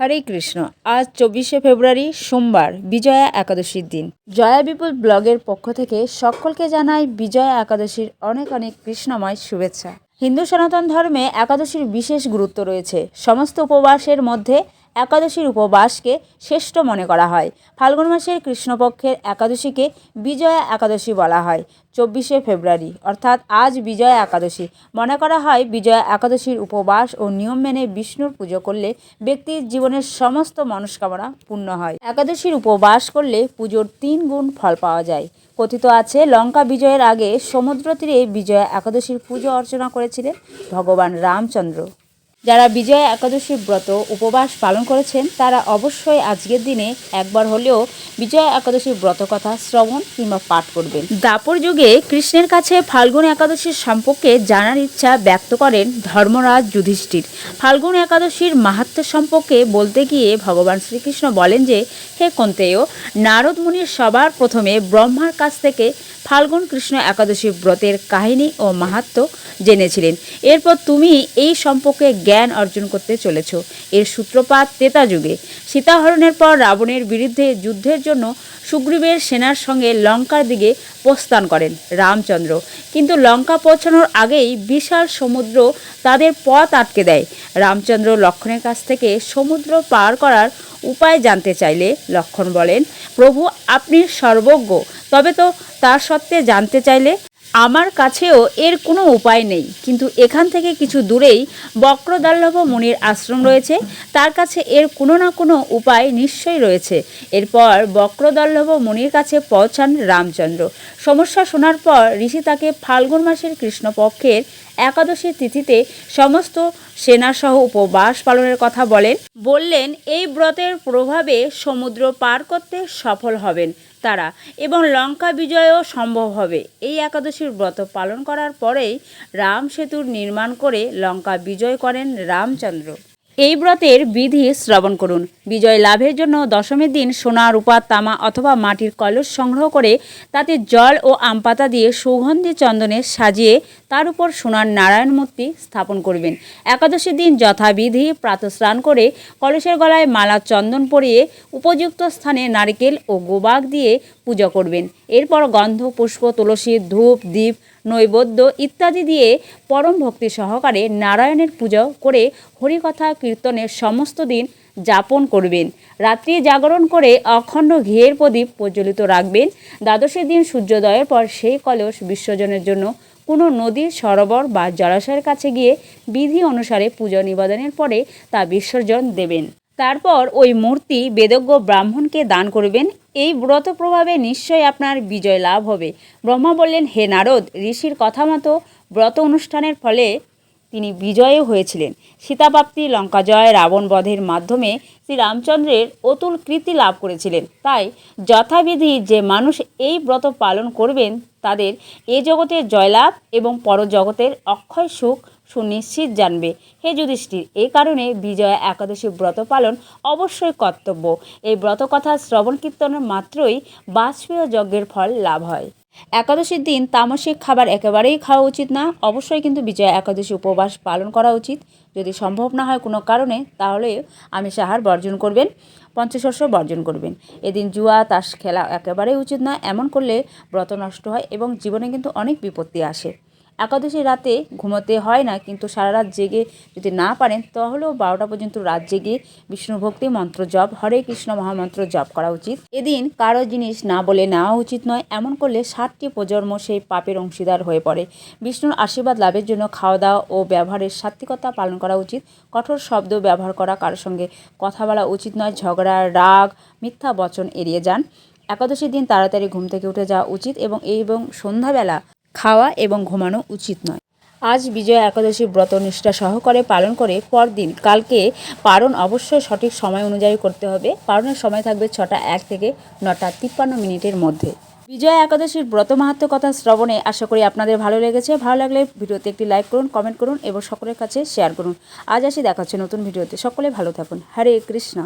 হরে কৃষ্ণ। আজ চব্বিশে ফেব্রুয়ারি, সোমবার, বিজয়া একাদশীর দিন। জয়া বিপুল ব্লগের পক্ষ থেকে সকলকে জানাই বিজয়া একাদশীর অনেক অনেক কৃষ্ণময় শুভেচ্ছা। হিন্দু সনাতন ধর্মে একাদশীর বিশেষ গুরুত্ব রয়েছে। সমস্ত উপবাসের মধ্যে একাদশীর উপবাসকে শ্রেষ্ঠ মনে করা হয়। ফাল্গুন মাসের কৃষ্ণপক্ষের একাদশীকে বিজয়া একাদশী বলা হয়, চব্বিশে ফেব্রুয়ারি। অর্থাৎ আজ বিজয়া একাদশী। মনে করা হয়, বিজয়া একাদশীর উপবাস ও নিয়ম মেনে বিষ্ণুর পুজো করলে ব্যক্তির জীবনের সমস্ত মনস্কামনা পূর্ণ হয়। একাদশীর উপবাস করলে পুজোর তিন গুণ ফল পাওয়া যায়। কথিত আছে, লঙ্কা বিজয়ের আগে সমুদ্র তীরে বিজয়া একাদশীর পুজো অর্চনা করেছিলেন ভগবান রামচন্দ্র। যারা বিজয়া একাদশীর ব্রত উপবাস পালন করেছেন, তারা অবশ্যই আজকের দিনে একবার হলেও বিজয়া একাদশীর ব্রত কথা শ্রবণ কিংবা পাঠ করবেন। দাপর যুগে কৃষ্ণের কাছে ফাল্গুন একাদশীর সম্পর্কে জানার ইচ্ছা ব্যক্ত করেন ধর্মরাজ যুধিষ্ঠির। ফাল্গুন একাদশীর মাহাত্ম্য সম্পর্কে বলতে গিয়ে ভগবান শ্রীকৃষ্ণ বলেন যে, হে কন্তেয়, নারদ মুনির সবার প্রথমে ব্রহ্মার কাছ থেকে ফাল্গুন কৃষ্ণ একাদশী ব্রতের কাহিনী ও মাহাত্ম্য জেনেছিলেন। এরপর তুমি এই সম্পর্কে জ্ঞান অর্জন করতে চলেছ। এর সূত্রপাত ত্রেতা যুগে। সীতাহরণের পর রাবণের বিরুদ্ধে যুদ্ধের জন্য সুগ্রীবের সেনার সঙ্গে লঙ্কার দিকে প্রস্থান করেন রামচন্দ্র। কিন্তু লঙ্কা পৌঁছানোর আগেই বিশাল সমুদ্র তাদের পথ আটকে দেয়। রামচন্দ্র লক্ষণের কাছ থেকে সমুদ্র পার করার উপায় জানতে চাইলে লক্ষণ বলেন, প্রভু, আপনি সর্বজ্ঞ। তবে তো তার সত্ত্বে জানতে চাইলে আমার কাছেও এর কোনো উপায় নেই। কিন্তু এখান থেকে কিছু দূরেই বক্রদাল্লভ মুনির আশ্রম রয়েছে। তার কাছে এর কোনো না কোনো উপায় নিশ্চয়ই রয়েছে। এরপর বক্রদাল্লভ মুনির কাছে পৌঁছান রামচন্দ্র। সমস্যা শোনার পর ঋষি তাকে ফাল্গুন মাসের কৃষ্ণপক্ষের একাদশী তিথিতে সমস্ত সেনাসহ উপবাস পালনের কথা বলেন। বললেন, এই ব্রতের প্রভাবে সমুদ্র পার করতে সফল হবেন। তারা এবং লঙ্কা বিজয়ও সম্ভব হবে। এই একাদশীর ব্রত পালন করার পরেই রাম সেতুর নির্মাণ করে লঙ্কা বিজয় করেন রামচন্দ্র। এই ব্রতের বিধি শ্রবণ করুন। বিজয় লাভের জন্য দশমীর দিন সোনা, রূপা, তামা অথবা মাটির কলস সংগ্রহ করে তাতে জল ও আম পাতা দিয়ে সুগন্ধি চন্দনে সাজিয়ে তার উপর সোনার নারায়ণ মূর্তি স্থাপন করবেন। একাদশীর দিন যথাবিধি প্রাতঃস্নান করে কলসের গলায় মালা চন্দন পরিয়ে উপযুক্ত স্থানে নারকেল ও গোবাগ দিয়ে পূজা করবেন। এরপর গন্ধ, পুষ্প, তুলসী, ধূপ দ্বীপ নৈবেদ্য ইত্যাদি দিয়ে পরম ভক্তি সহকারে নারায়ণের পুজো করে হরিকথা কীর্তনের সমস্ত দিন যাপন করবেন। রাত্রি জাগরণ করে অখণ্ড ঘিয়ের প্রদীপ প্রজ্বলিত রাখবেন। দ্বাদশের দিন সূর্যোদয়ের পর সেই কলস বিসর্জনের জন্য কোনো নদীর সরোবর বা জলাশয়ের কাছে গিয়ে বিধি অনুসারে পুজো নিবেদনের পরে তা বিসর্জন দেবেন। তারপর ওই মূর্তি বেদজ্ঞ ব্রাহ্মণকে দান করবেন। এই ব্রত প্রভাবে নিশ্চয়ই আপনার বিজয় লাভ হবে। ব্রহ্মা বললেন, হে নারদ, ঋষির কথা মতো ব্রত অনুষ্ঠানের ফলে তিনি বিজয়ও হয়েছিলেন। সীতাপ্রাপ্তি লঙ্কাজয় রাবণ বধের মাধ্যমে শ্রী রামচন্দ্রের অতুল কৃতি লাভ করেছিলেন। তাই যথাবিধি যে মানুষ এই ব্রত পালন করবেন, তাদের এ জগতের জয়লাভ এবং পরজগতের অক্ষয় সুখ সুনিশ্চিত জানবে। হে যুধিষ্ঠির এই কারণে বিজয়া একাদশী ব্রত পালন অবশ্যই কর্তব্য। এই ব্রত কথা শ্রবণ কীর্তনের মাত্রই বাজপেয় যজ্ঞের ফল লাভ হয়। একাদশীর দিন তামসিক খাবার একেবারেই খাওয়া উচিত না। অবশ্যই কিন্তু বিজয়া একাদশী উপবাস পালন করা উচিত। যদি সম্ভব না হয় কোনো কারণে, তাহলে আমিষ আহার বর্জন করবেন, পঞ্চশস্য বর্জন করবেন। এদিন জুয়া, তাস খেলা একেবারেই উচিত না। এমন করলে ব্রত নষ্ট হয় এবং জীবনে কিন্তু অনেক বিপত্তি আসে। একাদশী রাতে ঘুমোতে হয় না, কিন্তু সারা রাত জেগে যদি না পারেন, তাহলেও বারোটা পর্যন্ত রাত জেগে বিষ্ণু ভক্তি মন্ত্র জপ, হরে কৃষ্ণ মহামন্ত্র জপ করা উচিত। এদিন কারও জিনিস না বলে নেওয়া উচিত নয়, এমন করলে ষাটটি প্রজন্ম সেই পাপের অংশীদার হয়ে পড়ে। বিষ্ণুর আশীর্বাদ লাভের জন্য খাওয়া দাওয়া ও ব্যবহারের সাত্বিকতা পালন করা উচিত। কঠোর শব্দ ব্যবহার করা কারোর সঙ্গে কথা বলা উচিত নয়, ঝগড়া, রাগ, মিথ্যা বচন এড়িয়ে যান। একাদশীর দিন তাড়াতাড়ি ঘুম থেকে উঠে যাওয়া উচিত এবং এই এবং সন্ধ্যাবেলা খাওয়া এবং ঘুমানো উচিত নয়। আজ বিজয়া একাদশী ব্রত নিষ্ঠা সহকারে পালন করে পরদিন কালকে পারণ অবশ্যই সঠিক সময় অনুযায়ী করতে হবে। পারণের সময় থাকবে ছটা এক থেকে নটা তিপ্পান্ন মিনিটের মধ্যে। বিজয়া একাদশীর ব্রত মাহাত্ম কথা শ্রবণে আশা করি আপনাদের ভালো লেগেছে। ভালো লাগলে ভিডিওতে একটি লাইক করুন, কমেন্ট করুন এবং সকলের কাছে শেয়ার করুন। আজ আসি দেখাচ্ছে নতুন ভিডিওতে। সকলে ভালো থাকুন। হরে কৃষ্ণা।